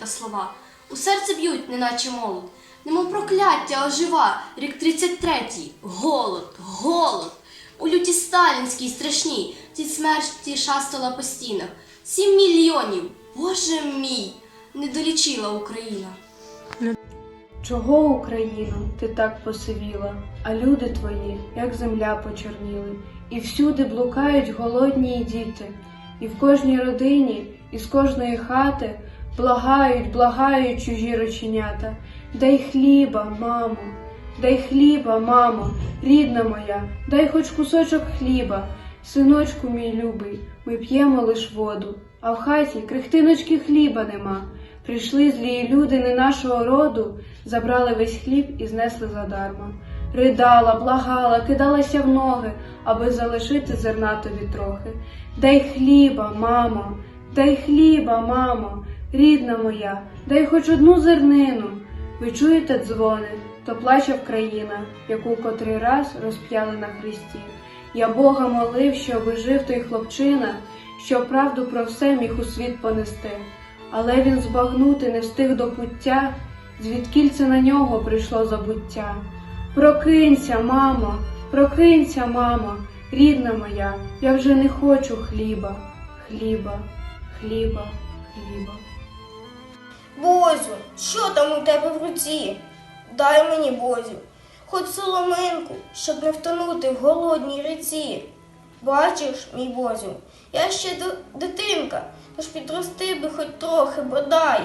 та слова. У серце б'ють, неначе молот. Немов прокляття ожива, рік 33-й. Голод, голод. У люті сталінській страшній, ті смерті шастала по стінах. Сім мільйонів, боже мій, не долічила Україна. Чого, Україно, ти так посивіла, а люди твої, як земля почорніли, і всюди блукають голодні діти, і в кожній родині, і з кожної хати благають, благають чужі рученята. Дай хліба, мамо, дай хліба, мамо, рідна моя, дай хоч кусочок хліба, синочку мій любий, ми п'ємо лиш воду, а в хаті крихтиночки хліба нема. Прийшли злі люди не нашого роду, забрали весь хліб і знесли задарма. Ридала, благала, кидалася в ноги, аби залишити зерна тобі трохи. Дай хліба, мамо, дай хліба, мамо, рідна моя, дай хоч одну зернину. Ви чуєте дзвони, то плаче країна, яку котрий раз розп'яли на хресті. Я Бога молив, щоби жив той хлопчина, що правду про все міг у світ понести. Але він збагнути не встиг до пуття, звідкіль це на нього прийшло забуття. Прокинься, мамо, прокинься, мамо, рідна моя, я вже не хочу хліба, хліба, хліба, хліба. Бозю, що там у тебе в руці? Дай мені, Бозю, хоч соломинку, щоб не втонути в голодній ріці. Бачиш, мій Бозю, я ще дитинка, тож підрости би хоч трохи, бодай.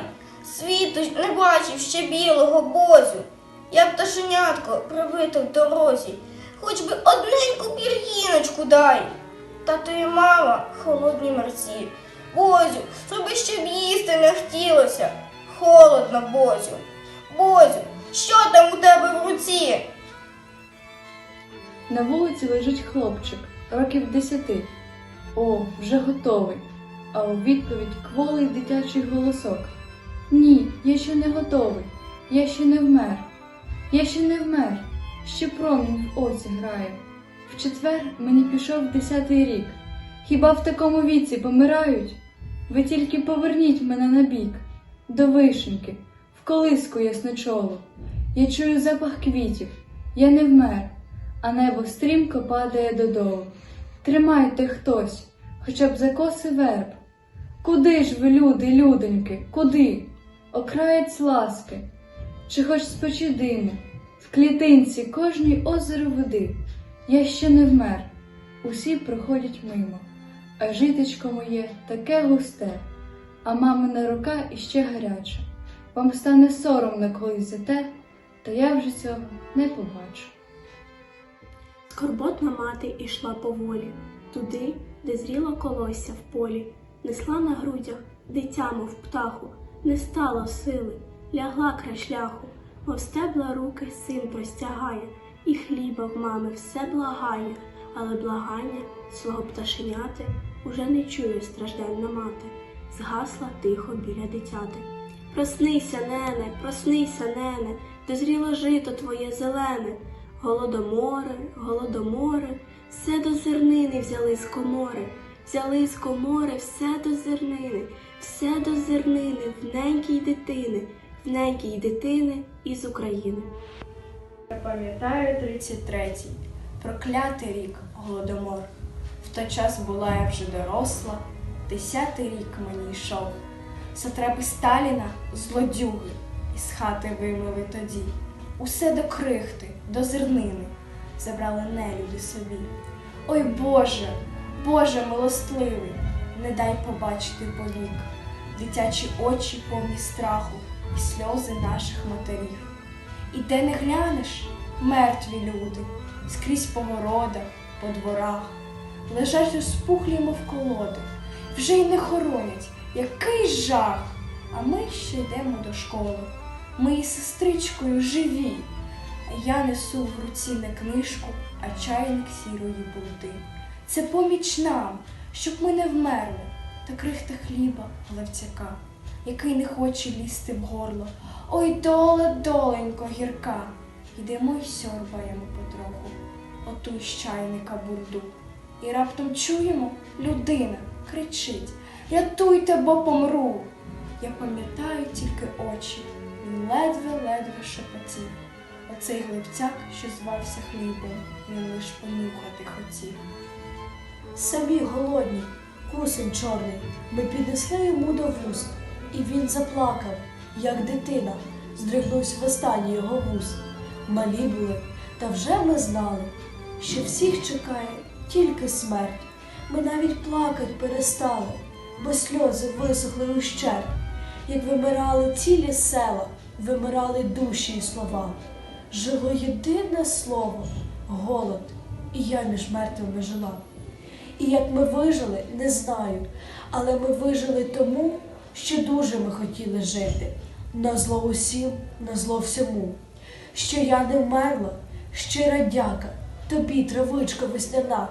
Світу не бачив ще білого Бозю. Я пташенятко прибито в дорозі, хоч би одненьку пір'їночку дай. Тато і мама холодні мерці. Бозю, щоб їсти не хотілося. Холодно, Бозю. Бозю, що там у тебе в руці? На вулиці лежить хлопчик, років десяти. О, вже готовий. А у відповідь кволий дитячий голосок. Ні, я ще не готовий, я ще не вмер. Я ще не вмер, ще промінь в оці грає. В четвер мені пішов десятий рік. Хіба в такому віці помирають? Ви тільки поверніть мене на бік, до вишеньки, в колиску ясночолу. Я чую запах квітів, я не вмер а небо стрімко падає додолу. Тримайте хтось, хоча б за коси верб. Куди ж ви, люди, людоньки, куди? Окраєць ласки, чи хоч печі диму, в клітинці кожній озеро води. Я ще не вмер, усі проходять мимо, а житечко моє таке густе, а мамина рука іще гаряча. Вам стане соромно колись за те, та я вже цього не побачу. Скорботна мати ішла поволі, туди, де зріло колосся в полі, несла на грудях дитя, мов птаху, не стало сили, лягла край шляху, мов стебла руки син простягає, і хліба в мами все благає, але благання свого пташеняти уже не чує стражденна мати, згасла тихо біля дитяти. Проснися, нене, проснися, нене, дозріло жито твоє зелене. Голодоморе, голодоморе, все до зернини взяли з комори, взяли з комори все до зернини, все до зернини в ненькій дитини, в ненькій дитини із України. Я пам'ятаю 33-й, проклятий рік голодомор. В той час була я вже доросла, десятий рік мені йшов. За треба Сталіна злодюги із хати вимили тоді. Усе до крихти, до зернини забрали нелюди собі. Ой Боже, Боже милостливий, не дай побачити повік, дитячі очі повні страху і сльози наших матерів. І де не глянеш, мертві люди, скрізь по городах, по дворах, лежать розпухлі, мов колоди, вже й не хоронять, який жах! А ми ще йдемо до школи. Ми із сестричкою живі, а я несу в руці не книжку, а чайник сірої бурди. Це поміч нам, щоб ми не вмерли, та крихта хліба главцяка, який не хоче лізти в горло. Ой, доле, доленько, гірка. Йдемо й сьорбаємо потроху, оту з чайника бурду. І раптом чуємо, людина кричить Рятуйте, бо помру. Я пам'ятаю тільки очі, він ледве-ледве шепотів. Оцей глибцяк, що звався хлібом, він лиш понюхати хотів. Самі голодні, кусень чорний, ми піднесли йому до вуст, і він заплакав, як дитина, здригнувся в останній його вуст. Малі були, та вже ми знали, що всіх чекає тільки смерть. Ми навіть плакать перестали, бо сльози висохли ущерб. Як вимирали цілі села, вимирали душі і слова. Жило єдине слово голод, і я між мертвими жила. І як ми вижили, не знаю, але ми вижили тому, що дуже ми хотіли жити. На зло усім, на зло всьому. Що я не вмерла, щира дяка, тобі, травичка весняна,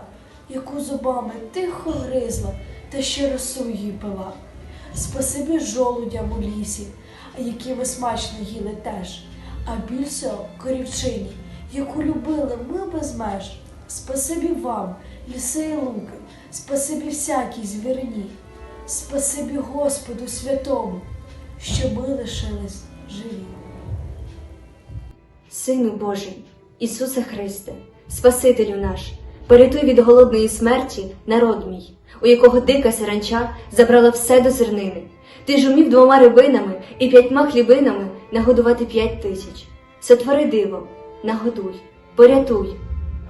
яку зубами тихо гризла, та ще росу її пила. Спасибі жолудям у лісі, які ми смачно їли теж, а більше корівчині, яку любили ми без меж. Спасибі вам, ліси і луки, спасибі всякій звірині, спасибі Господу святому, що ми лишились живі. Сину Божий, Ісусе Христе, Спасителю наш, порятуй від голодної смерті народ мій, у якого дика саранча забрала все до зернини. Ти ж умів двома рибинами і п'ятьма хлібинами нагодувати п'ять тисяч. Сотвори диво, нагодуй, порятуй,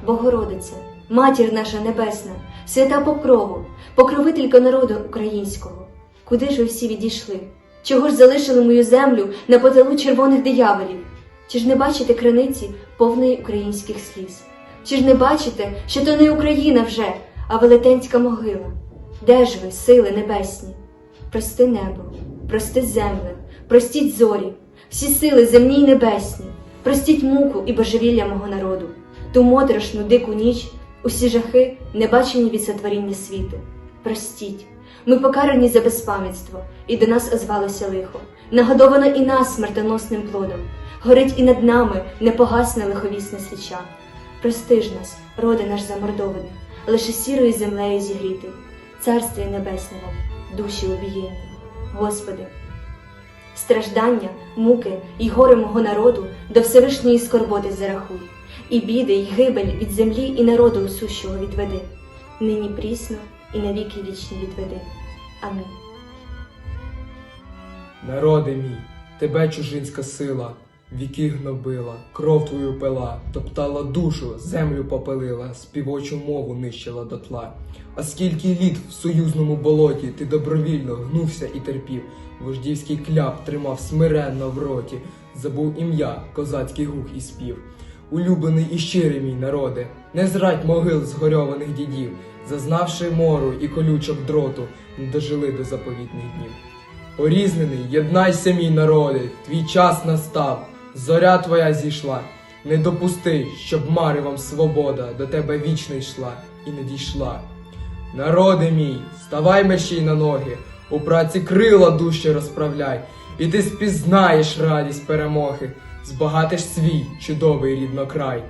Богородице, Матір наша Небесна, свята покрову, покровителька народу українського. Куди ж ви всі відійшли? Чого ж залишили мою землю на потилу червоних дияволів? Чи ж не бачите криниці повної українських сліз? Чи ж не бачите, що то не Україна вже, а велетенська могила? Де ж ви, сили небесні? Прости небо, прости земле, простіть зорі, всі сили земні й небесні, простіть муку і божевілля мого народу, ту моторошну дику ніч, усі жахи, небачені від сотворіння світу. Простіть, ми покарані за безпам'ятство, і до нас озвалося лихо. Нагодовано і нас смертоносним плодом, горить і над нами непогасне лиховісне свіча. Прости ж нас, роди наш замордований, лише сірою землею зігріти, царстві небесного, душі обієнні. Господи, страждання, муки і горе мого народу до Всевишньої скорботи зарахуй, і біди, й гибель від землі і народу усущого відведи, нині прісно і навіки вічні відведи. Амінь. Народи мій, тебе чужинська сила, віки гнобила, кров твою пила, топтала душу, землю попелила, співочу мову нищила дотла. А скільки літ в союзному болоті ти добровільно гнувся і терпів, вождівський кляп тримав смиренно в роті, забув ім'я, козацький гук і спів. Улюблений і щирий мій народе, не зрадь могил згорьованих дідів, зазнавши мору і колючок дроту, не дожили до заповітних днів. Порізнений, єднайся, мій народи, твій час настав, зоря твоя зійшла. Не допусти, щоб маревом свобода до тебе вічно йшла і не дійшла. Народи мій, ставай мещій на ноги, у праці крила душі розправляй, і ти спізнаєш радість перемоги, збагатиш свій чудовий ріднокрай.